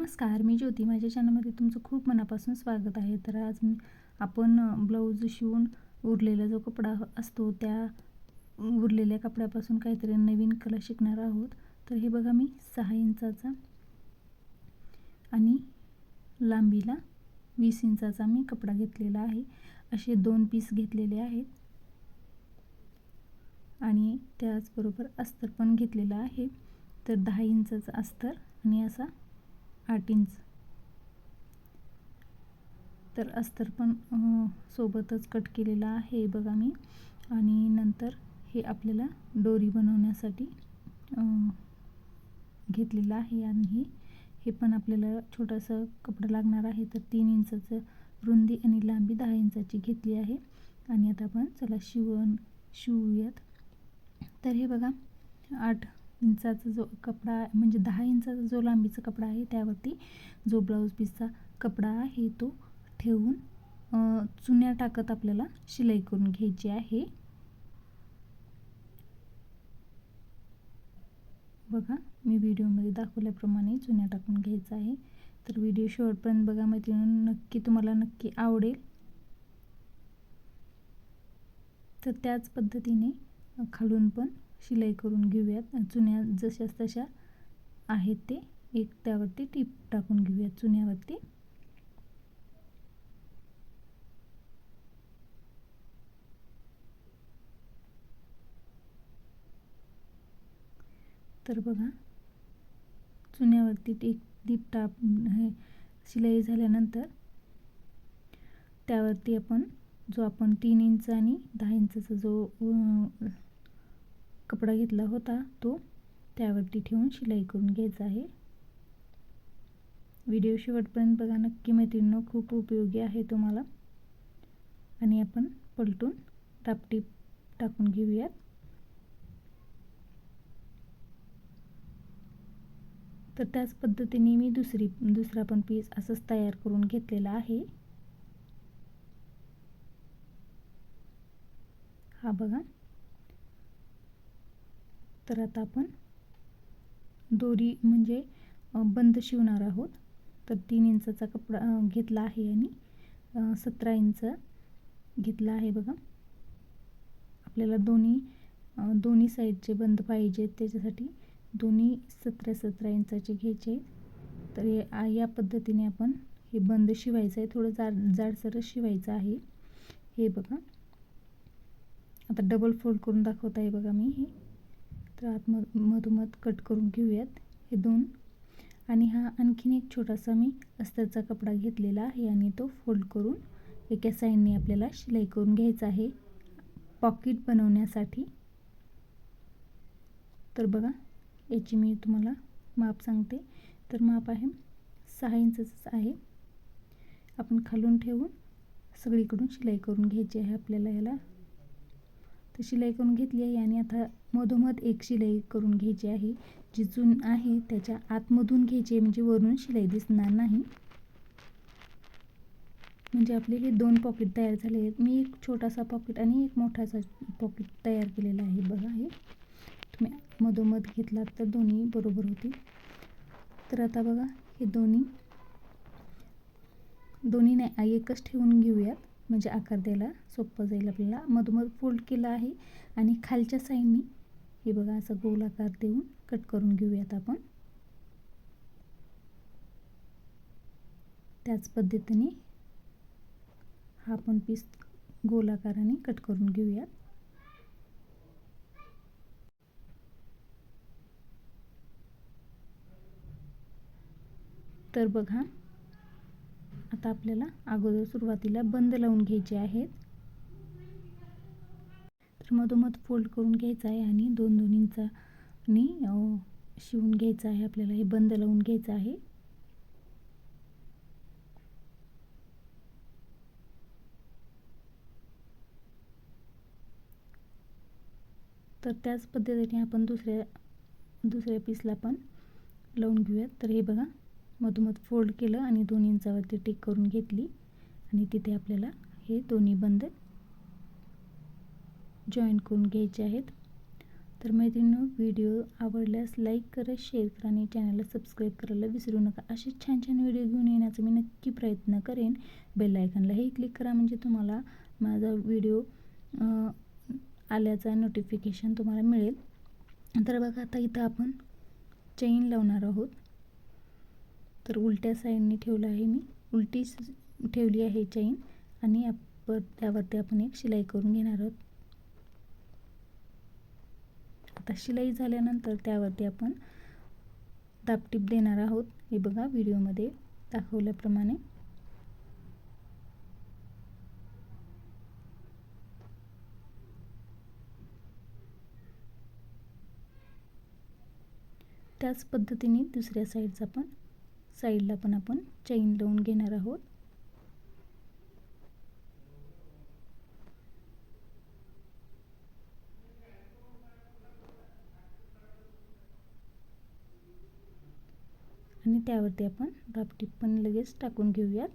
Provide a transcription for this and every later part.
नमस्कार मी ज्योती. माझ्या चॅनलमध्ये तुमचं खूप मनापासून स्वागत आहे. तर आज मी आपण ब्लाऊज शिवून उरलेला जो कपडा असतो त्या उरलेल्या कपड्यापासून काहीतरी नवीन कला शिकणार आहोत. तर हे बघा मी सहा इंचाचा आणि लांबीला वीस इंचाचा मी कपडा घेतलेला आहे. असे दोन पीस घेतलेले आहेत. आणि त्याचबरोबर अस्तर पण घेतलेलं आहे. तर दहा इंचाचं अस्तर आणि असा आठ इंच. तर अस्तर पण सोबतच कट केलेला आहे बघा मी. आणि नंतर हे आपल्याला दोरी बनवण्यासाठी घेतलेलं आहे आणि हे पण आपल्याला छोटंसं कपडं लागणार आहे. तर तीन इंचाचं रुंदी आणि लांबी दहा इंचाची घेतली आहे. आणि आता आपण चला शिवण शिवूयात. तर हे बघा आठ इंचाचा जो कपडा म्हणजे दहा इंचाचा जो लांबीचा कपडा आहे त्यावरती जो ब्लाऊज पीसचा कपडा आहे तो ठेवून चुन्या टाकत आपल्याला शिलाई करून घ्यायची आहे. बघा मी व्हिडिओमध्ये दाखवल्याप्रमाणे चुन्या टाकून घ्यायचा आहे. तर व्हिडिओ शेवटपर्यंत बघा मैत्रिणी नक्की तुम्हाला नक्की आवडेल. तर त्याच पद्धतीने खालून पण शिलाई करून घेऊयात. चुन्या जशाच तशा आहेत ते. एक त्यावरती टीप टाकून घेऊयात चुन्यावरती. तर बघा चुन्यावरती एक दीप टाप हे शिलाई झाल्यानंतर त्यावरती आपण जो आपण तीन इंच आणि दहा इंचाचा जो कपडा घेतला होता तो. त्यावरती ठेवून शिलाई करून घ्यायचा आहे. व्हिडिओ शेवटपर्यंत बघा. नक्की मैत्रिणीनं खूप उपयोगी आहे तुम्हाला आणि आपण पलटून टापटीप टाकून घेऊयात. तर त्याच पद्धतीने मी दुसरी दुसरा पण पीस असंच तयार करून घेतलेला आहे. हा बघा. तर आता आपण दोरी म्हणजे बंद शिवणार आहोत. तर तीन इंचाचा कपडा घेतला आहे आणि सतरा इंच घेतला आहे बघा. आपल्याला दोन्ही दोन्ही साईडचे बंद पाहिजेत त्याच्यासाठी दोन्ही सतरा सतरा इंचाचे घ्यायचे तर या पद्धतीने आपण हे बंद शिवायचं आहे. थोडं जाड जाडसरच शिवायचं आहे. हे बघा. आता डबल फोल्ड करून दाखवत आहे बघा मी हे. तर आत मधोमध कट करून घेऊयात हे दोन. आणि हा आणखीन एक छोटासा मी अस्तरचा कपडा घेतलेला आहे आणि तो फोल्ड करून एका साईडने आपल्याला शिलाई करून घ्यायचा आहे. पॉकेट बनवण्यासाठी. तर बघा याची मी तुम्हाला माप सांगते. तर माप आहे सहा इंचच आहे. आपण खालून ठेवून सगळीकडून शिलाई करून घ्यायची आहे आपल्याला याला. तर शिलाई करून घेतली आहे? आणि आता मधोमध एक शिलाई करून घ्यायची आहे जी जून आहे त्याच्या आतमधून घ्यायची आहे म्हणजे वरून शिलाई दिसणार नाही. म्हणजे आपले हे दोन पॉकेट तयार झाले आहेत. मी एक छोटासा पॉकेट आणि एक मोठासा पॉकेट तयार केलेला आहे. बघा हे. तुम्ही मधोमध घेतलात तर दोन्ही बरोबर होतील. तर आता बघा हे दोन्ही. दोन्ही नाही एकच ठेवून घेऊयात. म्हणजे आकार द्यायला सोपं जाईल आपल्याला. मधोमध फोल्ड केलं आहे आणि खालच्या साईडनी हे बघा असं गोल आकार देऊन कट करून घेऊयात आपण. त्याच पद्धतीने हा पण पीस गोल आकाराने कट करून घेऊयात. तर बघा आता आपल्याला अगोदर सुरुवातीला बंद लावून घ्यायचे आहेत. तर मधोमध फोल्ड करून घ्यायचं आहे आणि दोन दोन इंचानी शिवून घ्यायचं आहे आपल्याला. हे बंद लावून घ्यायचं आहे. तर त्याच पद्धतीने आपण दुसऱ्या दुसऱ्या पीसला पण लावून घेऊयात. तर हे बघा. मधोमध फोल्ड केलं आणि दोन इंचावरती टिक करून घेतली. आणि तिथे आपल्याला हे दोन्ही बंद जॉईन करून घ्यायचे आहेत. तर मैत्रिणी व्हिडिओ आवडल्यास लाईक करा शेअर करा आणि चॅनलला सबस्क्राईब करायला विसरू नका. असे छान छान व्हिडिओ घेऊन येण्याचा मी नक्की प्रयत्न करेन. बेल आयकनलाही क्लिक करा म्हणजे तुम्हाला माझा व्हिडिओ आल्याचा नोटिफिकेशन तुम्हाला मिळेल. तर बघा आता इथं आपण चेन लावणार आहोत. तर उलट्या साईडने ठेवलं आहे मी. उलटी ठेवली आहे चैन आणि आप त्यावरती आपण एक शिलाई करून घेणार आहोत. आता शिलाई झाल्यानंतर त्यावरती आपण दापटीप देणार आहोत. हे बघा व्हिडिओमध्ये दाखवल्याप्रमाणे. त्याच पद्धतीने दुसऱ्या साईडचा पण साईडला पण आपण चैन लावून घेणार आहोत. आणि त्यावरती आपण दापटीप पण लगेच टाकून घेऊयात.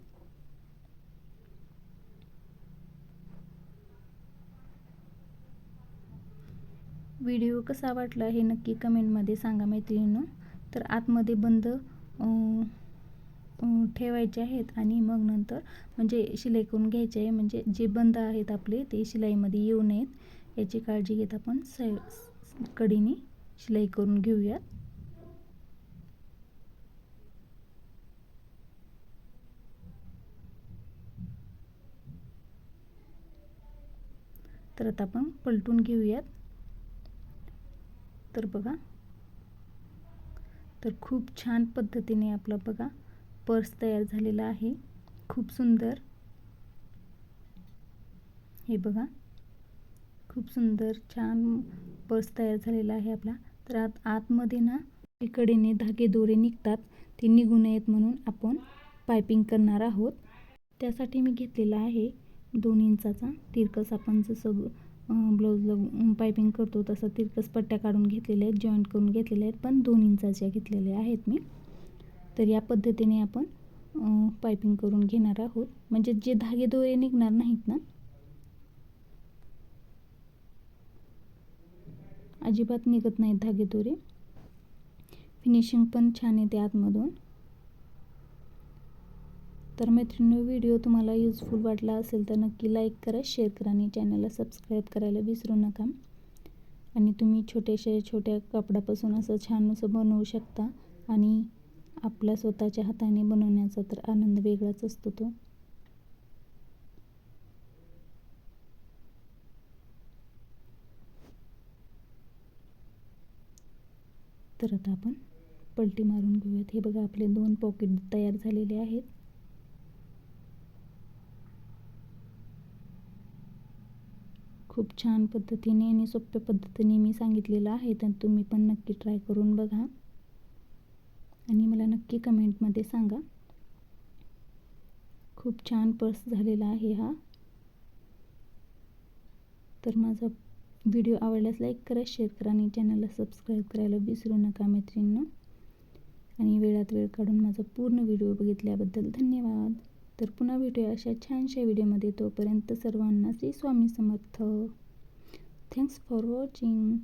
व्हिडिओ कसा वाटला हे नक्की कमेंटमध्ये सांगा मैत्रिणींनो. तर आतमध्ये बंद ठेवायचे आहेत आणि मग नंतर म्हणजे शिलाई करून घ्यायचे आहे. म्हणजे जे बंद आहेत आपले ते शिलाईमध्ये येऊ नयेत. याची काळजी घेत आपण स कडीने शिलाई करून घेऊयात. तर आता आपण पलटून घेऊयात. तर बघा तर खूप छान पद्धतीने आपला बघा पर्स तयार झालेला आहे. खूप सुंदर. हे बघा. खूप सुंदर छान पर्स तयार झालेला आहे आपला. तर आत आतमध्ये ना इकडेने धागे दोरे निघतात. ते निघू नयेत म्हणून आपण पायपिंग करणार आहोत. त्यासाठी मी घेतलेला आहे दोन इंचाचा तिरकस आपण जसं ब्लाऊजला पायपिंग करतो तसं तिरकस पट्ट्या काढून घेतलेल्या आहेत जॉईंट करून घेतलेल्या आहेत पण दोन इंचाच्या घेतलेल्या आहेत मी. तर या पद्धतीने आपण पायपिंग करून घेणार आहोत. म्हणजे जे धागे दोरे निघणार नाहीत ना अजिबात निघत नाहीत धागे दोरे. फिनिशिंग पण छान येते आतमधून. तर मैत्रिणी व्हिडिओ तुम्हाला यूजफुल वाटला असेल तर नक्की लाईक करा शेअर करा आणि चॅनलला सबस्क्राईब करायला विसरू नका. आणि तुम्ही छोट्याशा छोट्या कपड्यापासून असं छान असं बनवू शकता आणि आपल्या स्वतःच्या हाताने बनवण्याचा तर आनंद वेगळाच असतो तो. तर आता आपण पलटी मारून घेऊयात. हे बघा आपले दोन पॉकेट तयार झालेले आहेत. खूप छान पद्धतीने आणि सोप्या पद्धतीने मी सांगितलेलं आहे तर तुम्ही पण नक्की ट्राय करून बघा. आणि मला नक्की कमेंटमध्ये सांगा. खूप छान पर्स झालेला आहे हा. तर माझा व्हिडिओ आवडल्यास लाईक करा शेअर करा आणि चॅनलला सबस्क्राईब करायला विसरू नका मैत्रिणींना. आणि वेळात वेळ काढून माझा पूर्ण व्हिडिओ बघितल्याबद्दल धन्यवाद. तर पुन्हा भेटूया अशा छानशा व्हिडिओमध्ये तोपर्यंत सर्वांना Shri Swami Samarth. Thanks for watching